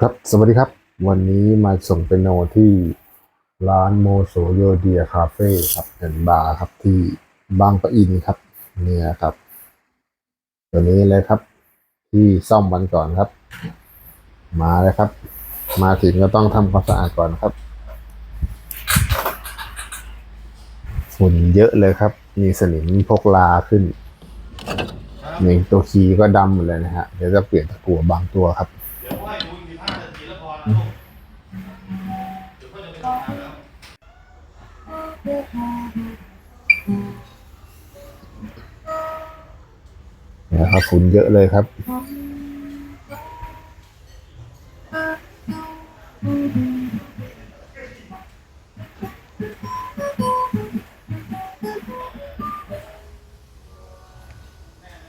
ครับ สวัสดีครับ วันนี้มาส่งเป็นโนที่ร้านโมโสโยเดียคาเฟ่ครับเป็นบาร์ครับที่บางปะอินครับ เนี่ยครับ ตัวนี้เลยครับ ที่ซ่อมวันก่อนครับ มาเลยครับ มาถึงก็ต้องทำความสะอาดก่อนครับ ฝุ่นเยอะเลยครับ มีสนิมพกลาขึ้นนี่ตัวคีย์ก็ดำหมดเลยนะฮะเดี๋ยวจะเปลี่ยนตะกั่วบางตัวครับ นะครับฝุ่นเยอะเลยครับ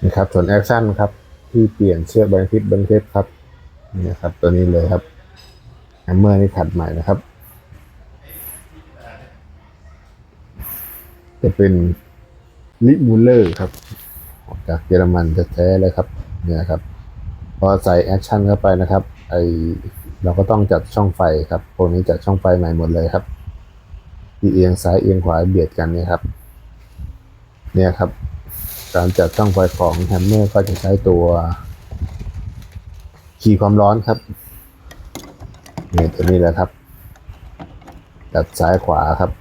นี่ครับส่วนแอคชั่นครับ ที่เปลี่ยนเชือกแบนทิปแบนเทสครับนี่ครับตัวนี้เลยครับ แฮมเมอร์นี่ขัดใหม่นะครับ จะเป็นลิมูเลอร์ครับ จากเยอรมันแท้ๆเลยครับ เนี่ยครับ พอใส่แอคชั่นเข้าไปนะครับ ไอเราก็ต้องจัดช่องไฟครับพวกนี้จัดช่องไฟใหม่หมดเลยครับ ที่เอียงซ้ายเอียงขวาเบียดกันเนี่ยครับ เนี่ยครับ การจัดช่องไฟของแฮมเมอร์ก็จะใช้ตัว ขีย์ความร้อนครับ เนี่ยตัวนี้แหละครับจัดซ้ายขวาครับ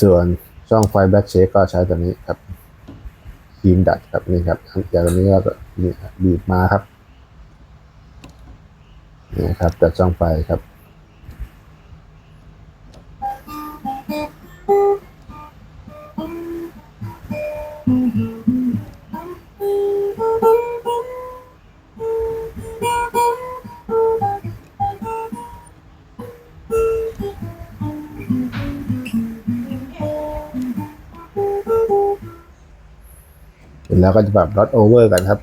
ส่วนช่องไฟแบ็กเชคก็ใช้ตัวนี้ครับครีมดัดครับนี่ครับอย่างตัวนี้ก็นี่ครับบีบมาครับนี่ครับจัดช่องไฟครับ ร็จแล้วก็จะแบบลดโอเวอร์กันครับ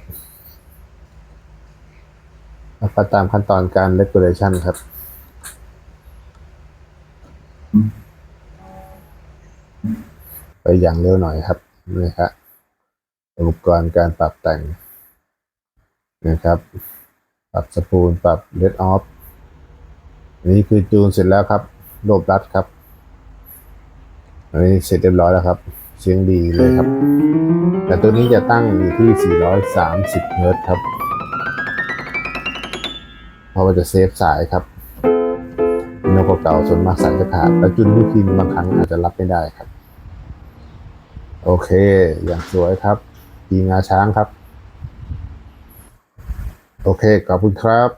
แล้วก็ตามขั้นตอนการ regulation ครับ ไปอย่างเร็วหน่อยครับนี่ครับอุปกรณ์การปรับแต่งนะครับ ปรับสปูลปรับเลดออฟอันนี้คือจูนเสร็จแล้วครับโลบรัดครับ อันนี้เสร็จเรียบร้อยแล้วครับ เสียงดีเลยครับ แต่ตัวนี้จะตั้งอยู่ที่ 430เฮิร์ตครับเพราะว่าจะเซฟสายครับนกเก่าส่วนมากสายจะขาด แล้วจุนลูกพินบางครั้งอาจจะรับไม่ได้ครับ โอเค อย่างสวยครับดีงาช้างครับ โอเค ขอบคุณครับ